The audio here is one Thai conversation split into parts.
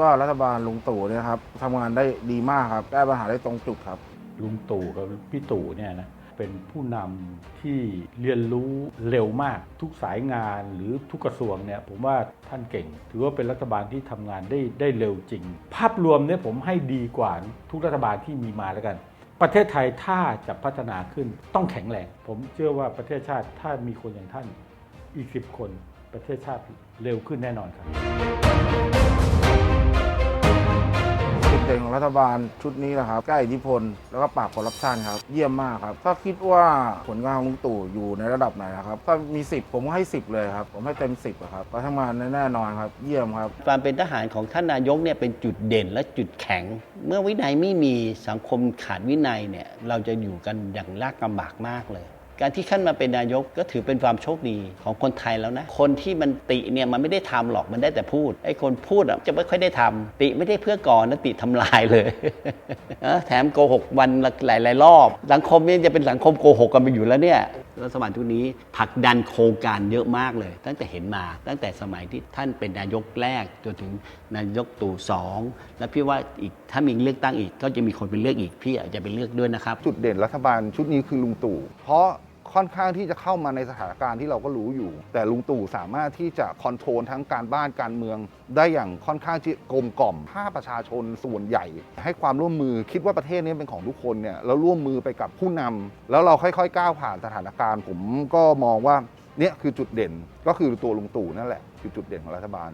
ว่ารัฐบาลลุงตู่เนี่ยครับทำงานได้ดีมากครับแก้ปัญหาได้ตรงจุดครับ ลุงตู่กับพี่ตู่เนี่ยนะเป็นผู้นำที่เรียนรู้เร็วมากทุกสายงานหรือทุกกระทรวงเนี่ยผมว่าท่านเก่ง ถือว่าเป็นรัฐบาลที่ทำงานได้ได้เร็วจริง ภาพรวมเนี่ยผมให้ดีกว่าทุกรัฐบาลที่มีมาแล้วกัน ประเทศไทยถ้าจะพัฒนาขึ้นต้องแข็งแรง ผมเชื่อว่าประเทศชาติถ้ามีคนอย่างท่านอีกสิบคนประเทศชาติเร็วขึ้นแน่นอนครับ ของรัฐบาลชุดนี้นะครับแก้อิทธิพล แล้วก็ปราบคอร์รัปชันครับ เยี่ยมมากครับ ถ้าคิดว่าผลงานของลุงตู่อยู่ในระดับไหนนะครับถ้ามี 10 ผมก็ให้ 10 เลยครับ ผมให้เต็ม 10อะครับก็ทำงานแน่นอนครับ เยี่ยมครับ ความเป็นทหารของท่านนายกเนี่ยเป็นจุดเด่นและจุดแข็ง เมื่อวินัยไม่มีสังคมขาดวินัยเนี่ยเราจะอยู่กันอย่างยากลำบากมากเลย การที่ขั้นมาเป็นนายกก็ถือเป็นความโชคดีของคนไทยแล้วนะ คนที่มันติเนี่ยมันไม่ได้ทำหรอกมันได้แต่พูดไอ้คนพูดอะจะไม่ค่อยได้ทำติไม่ได้เพื่อก่อนนะติทำลายเลยแถมโกหกวันละหลายรอบ สังคมเนี่ยจะเป็นสังคมโกหกกันไปอยู่แล้วเนี่ย รัฐบาลทุกนี้ผลักดันโครงการเยอะมากเลย ตั้งแต่เห็นมาตั้งแต่สมัยที่ท่านเป็นนายกแรกจนถึงนายกตู่สองแล้วพี่ว่าอีกถ้ามีเลือกตั้งอีก ก็จะมีคนเป็นเลือกอีกพี่อาจจะเป็นเลือกด้วยนะครับ จุดเด่นรัฐบาลชุดนี้คือลุงตู่เพราะ ค่อนข้างที่จะเข้ามาในสถานการณ์ที่เราก็รู้อยู่ แต่ลุงตู่สามารถที่จะคอนโทรลทั้งการบ้านการเมือง ได้อย่างค่อนข้างที่กลมกล่อมถ้าประชาชนส่วนใหญ่ ให้ความร่วมมือคิดว่าประเทศนี้เป็นของทุกคนเนี่ยแล้วร่วมมือไปกับผู้นำแล้วเราค่อยๆ ก้าวผ่านสถานการณ์ ผมก็มองว่าเนี่ยคือจุดเด่นก็คือตัวลุงตู่นั่นแหละคือจุดเด่นของรัฐบาล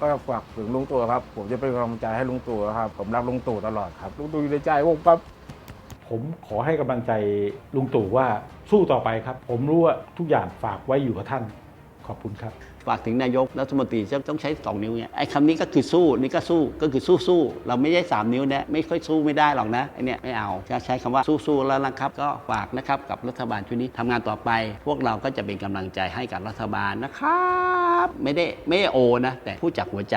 ก็ฝากถึงลุงตู่ครับ ผมจะเป็นกำลังใจให้ลุงตู่ครับ ผมรักลุงตู่ตลอดครับลุงตู่อยู่ในใจผมครับ ผมขอให้กำลังใจลุงตู่ว่าสู้ต่อไปครับ ผมรู้ว่าทุกอย่างฝากไว้อยู่กับท่าน ขอบคุณครับ ฝากถึงนายกรัฐมนตรีจะต้องใช้2นิ้วเนี่ยไอ้คำนี้ก็คือสู้นี่ก็สู้ก็คือสู้สู้เราไม่ใช่3นิ้วนะไม่ค่อยสู้ไม่ได้หรอกนะไอเนี่ยไม่เอาจะใช้คำว่าสู้สู้แล้วนะครับ ก็ฝากนะครับกับรัฐบาลชุดนี้ทำงานต่อไป พวกเราก็จะเป็นกำลังใจให้กับรัฐบาลนะครับ ไม่ได้ไม่ได้โอนะ แต่พูดจากหัวใจ